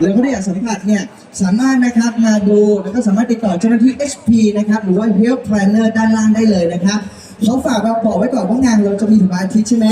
แล้วก็ได้อยากสัมผัสเนี่ยสามารถนะครับมาดูแล้วก็สามารถติดต่อเจ้าหน้าที่ HP นะครับหรือว่า Health Planner ด้านล่างได้เลยนะครับเขาฝากเราบอกไว้ก่อนว่างานเราจะมีถึงวันอาทิตย์ใช่ไหม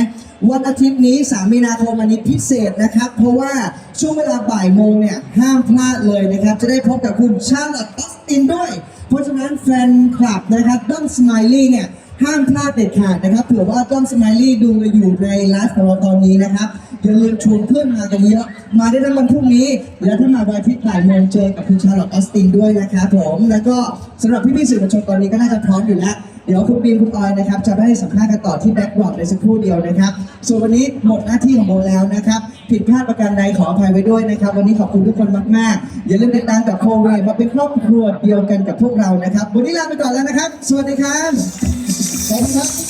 วันอาทิตย์นี้ 3 มีนาคมวันนี้พิเศษนะครับ เพราะว่าช่วงเวลาบ่ายโมงเนี่ยห้ามพลาดเลยนะครับ จะได้พบกับคุณชาลอตตัสตินด้วย เพราะฉะนั้นแฟนคลับนะครับด้อมสไมลี่เนี่ยห้ามพลาดเด็ดขาดนะครับเผื่อว่าด้อมสไมลี่ดูอยู่ในไลฟ์ของเราตอนนี้นะครับ อย่าลืมชวนเพื่อนมากันเยอะมาได้ทั้งวันพรุ่งนี้ และถ้ามาวันอาทิตย์บ่ายโมงเจอกับคุณชาร์ลอตออสตินด้วยนะครับผมแล้วก็สำหรับพี่ๆสื่อมวลชนตอนนี้ก็น่าจะพร้อมอยู่แล้วเดี๋ยวคุณบีมคุณออยนะครับจะได้สัมภาษณ์กันต่อที่แบ็กบอร์ดในสักครู่เดียวนะครับส่วนวันนี้หมดหน้าที่ของโบแล้วนะครับผิดพลาดประการใดขออภัยไว้ด้วยนะครับ วันนี้ขอบคุณทุกคนมากๆ อย่าลืมติดตามกับโคเวมาเป็นครอบครัวเดียวกันกับพวกเรานะครับ วันนี้ลาไปก่อนแล้วนะครับ สวัสดีครับขอบคุณครับ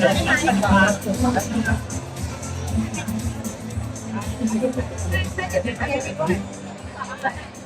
Thank you.